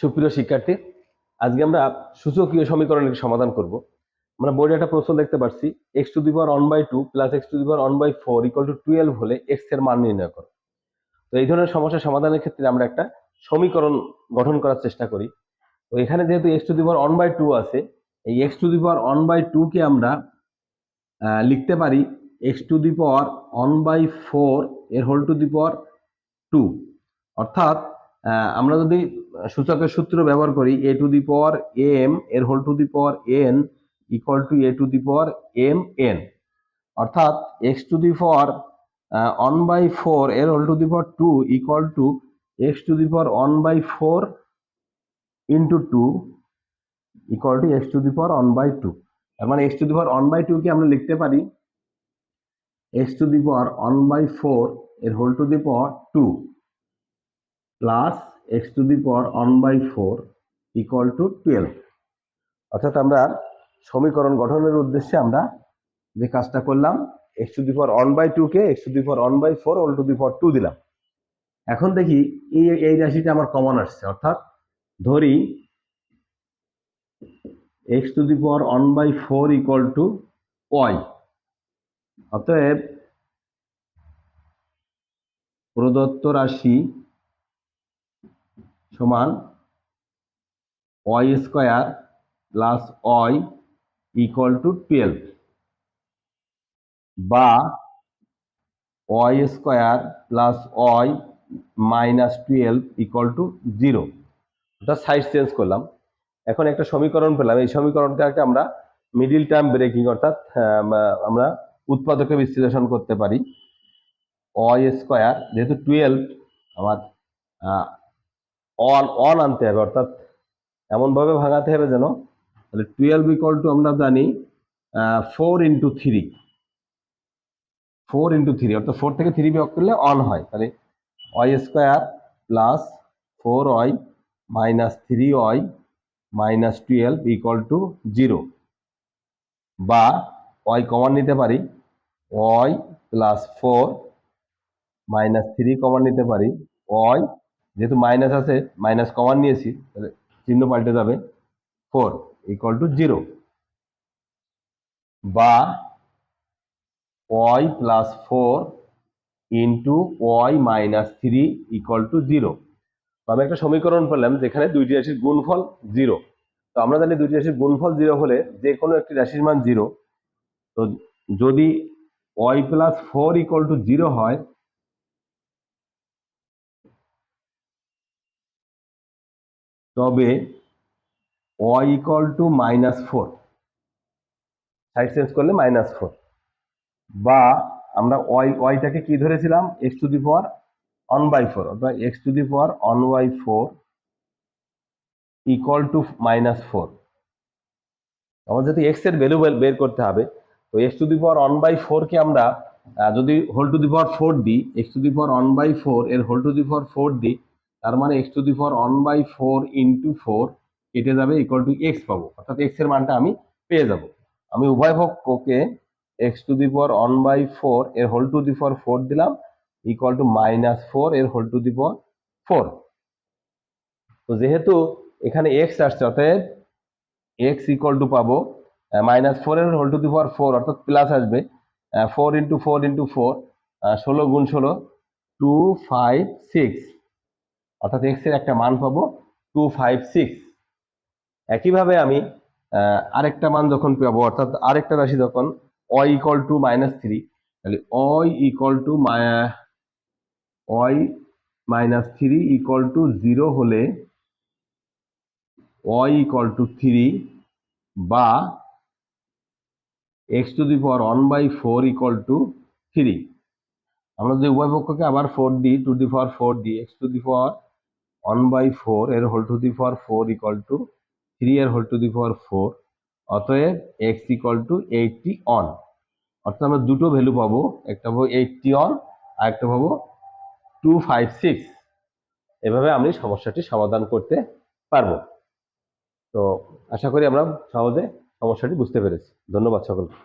সুপ্রিয় শিক্ষার্থী, আজকে আমরা সূচকীয় সমীকরণের সমাধান করব। আমরা বোর্ডে একটা প্রশ্ন দেখতে পাচ্ছি x to the power one by two plus x to the power one by four equal to twelve হলে এক্সের মান নির্ণয় করো। তো এই ধরনের সমস্যা সমাধানের ক্ষেত্রে আমরা একটা সমীকরণ গঠন করার চেষ্টা করি। তো এখানে যেহেতু x to the power one by two আছে, এই x to the power one by two কে আমরা লিখতে পারি x to the power one by four এর whole to the power two অর্থাৎ আমরা যদি সূচকের সূত্র ব্যবহার করি a to the power m এর whole to the power n equal to a to the power m n অর্থাৎ x to the power one by four এর whole to the power two equal to x to the power one by four into two equal to x to the power one by two তার মানে x to the power one by two কে আমরা লিখতে পারি x to the power one by four এর whole to the power two plus x to the power one by four equal to twelve অর্থাৎ আমরা সমীকরণ গঠনের উদ্দেশ্যে আমরা যে কাজটা করলাম x to the power one by two K x to the power one by four whole to the power two দিলাম। এখন দেখি এই এই রাশিটা আমার কমন আসছে। অর্থাৎ ধরি x to the power one by four equal to y অতএব প্রদত্ত রাশি সমান y square plus y equal to twelve বা y square plus y minus twelve equal to zero ওটা সাইড চেঞ্জ করলাম। এখন একটা সমীকরণ পেলাম। এই সমীকরণটাকে আমরা মিডিল টার্ম ব্রেকিং অর্থাৎ আমরা উৎপাদকে বিশ্লেষণ করতে পারি। ওয়াই স্কোয়ার যেহেতু টুয়েলভ আমার অন অন আনতে হবে, অর্থাৎ এমনভাবে ভাঙাতে হবে যেন তাহলে টুয়েলভ ইকুয়াল টু আমরা জানি four into three four into three অর্থাৎ ফোর থেকে থ্রি বিয়োগ করলে অন হয়। তাহলে y square plus four y minus three y minus twelve equal to zero বা ওয়াই কমন নিতে পারি y plus four minus three common নিতে পারি ওয়াই যেহেতু মাইনাস আছে মাইনাস কমন নিয়েছি, তাহলে চিহ্ন পাল্টে যাবে। ফোর ইকুয়াল টু জিরো বা y plus four into y minus three equal to zero আমি একটা সমীকরণ পেলাম, যেখানে দুইটি রাশির গুণফল জিরো তো আমরা জানি দুইটি রাশির গুণফল জিরো হলে যে কোনো একটি রাশির মান জিরো তো যদি y plus four equal to zero হয় তবে y equal to minus four side change করলে মাইনাস ফোর বা আমরা ওয়াই ওয়াইটাকে কি ধরেছিলাম? X to the power one by four অর্থাৎ x to the power one by four equal to minus four আমাদের যদি এক্সের ভ্যালু বের করতে হবে, তো x to the power one by ফোরকে আমরা যদি whole to the power four দিই x to the power one by four এর whole to the power four দিই তার মানে x to the four one by four into four কেটে যাবে ইকুয়াল টু এক্স পাবো। অর্থাৎ এক্সের মানটা আমি পেয়ে যাব। আমি উভয় পক্ষকে x to the power one by four এর whole to the power four দিলাম ইকুয়াল টু মাইনাস ফোর এর whole to the power four তো যেহেতু এখানে এক্স আসছে, অতএব এক্স ইকুয়াল টু পাবো মাইনাস ফোর এর whole to the power four অর্থাৎ প্লাস আসবে four into four into four ষোলো গুণ ষোলো টু ফাইভ সিক্স অর্থাৎ এক্সের একটা মান পাবো টু ফাইভ সিক্স একইভাবে আমি আরেকটা মান যখন পাবো, অর্থাৎ আরেকটা রাশি যখন y equal to minus three তাহলে y equal to y minus three equal to zero হলে ওয়াই ইকুয়াল টু থ্রি বা x to the power one by four equal to three আমরা যদি উভয় পক্ষকে আবার ফোর দিই টু দি পাওয়ার ফোর দিই x to the power one by four এর whole to the power four equal to three এর whole to the power four অতএব x equal to eighty one অর্থাৎ আমরা দুটো ভ্যালু পাবো, একটা পাবো এইটটি অন আর একটা পাবো টু ফাইভ সিক্স এভাবে আমি সমস্যাটি সমাধান করতে পারব। তো আশা করি আমরা সহজে সমস্যাটি বুঝতে পেরেছি। ধন্যবাদ সকলকে।